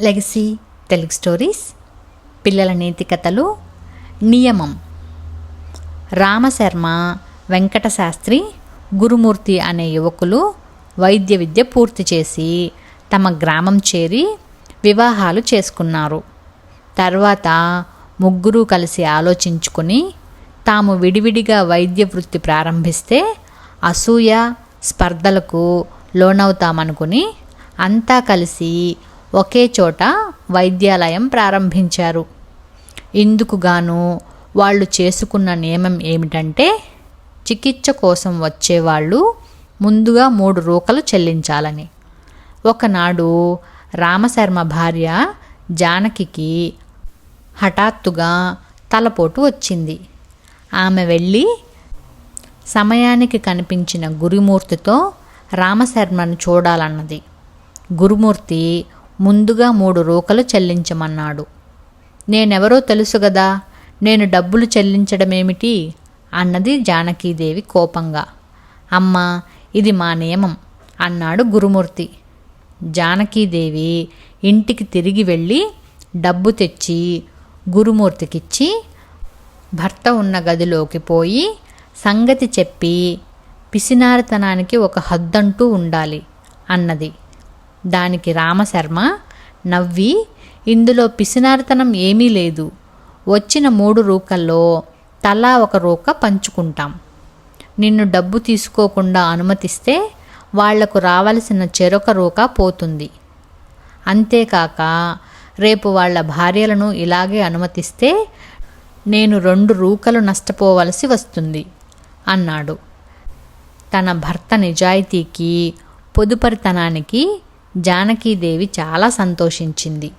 Legacy Telugu stories పిల్లల నీతి కథలు నియమం రామశర్మ వెంకట శాస్త్రి గురుమూర్తి అనే యువకులు వైద్య విద్య పూర్తి చేసి తమ గ్రామం చేరి వివాహాలు చేసుకున్నారు. తర్వాత ముగ్గురు కలిసి ఆలోచించుకొని తాము విడివిడిగా వైద్య వృత్తి ప్రారంభిస్తే అసూయ స్పర్ధలకు లోనవుతామనుకుని అంతా కలిసి ఒకే చోట వైద్యాలయం ప్రారంభించారు. ఇందుకుగాను వాళ్ళు చేసుకున్న నియమం ఏమిటంటే చికిత్స కోసం వచ్చేవాళ్ళు ముందుగా మూడు రూకలు చెల్లించాలని. ఒకనాడు రామశర్మ భార్య జానకికి హఠాత్తుగా తలపోటు వచ్చింది. ఆమె వెళ్ళి సమయానికి కనిపించిన గురుమూర్తితో రామశర్మను చూడాలన్నది. గురుమూర్తి ముందుగా మూడు రూకలు చెల్లించమన్నాడు. నేనెవరో తెలుసు గదా నేను డబ్బులు చెల్లించడమేమిటి? అన్నది జానకీదేవి కోపంగా. అమ్మా ఇది మా నియమం అన్నాడు గురుమూర్తి. జానకీదేవి ఇంటికి తిరిగి వెళ్ళి డబ్బు తెచ్చి గురుమూర్తికిచ్చి భర్త ఉన్న గదిలోకి పోయి సంగతి చెప్పి పిసినారితనానికి ఒక హద్దంటూ ఉండాలి అన్నది. దానికి రామశర్మ నవ్వి ఇందులో పిసినారితనం ఏమీ లేదు. వచ్చిన మూడు రూకల్లో తలా ఒక రూక పంచుకుంటాం. నిన్ను డబ్బు తీసుకోకుండా అనుమతిస్తే వాళ్ళకు రావలసిన చెరొక రూక పోతుంది. అంతేకాక రేపు వాళ్ళ భార్యలను ఇలాగే అనుమతిస్తే నేను రెండు రూకలు నష్టపోవలసి వస్తుంది అన్నాడు. తన భర్త నిజాయితీకి పొదుపరితనానికి జానకీదేవి చాలా సంతోషించింది.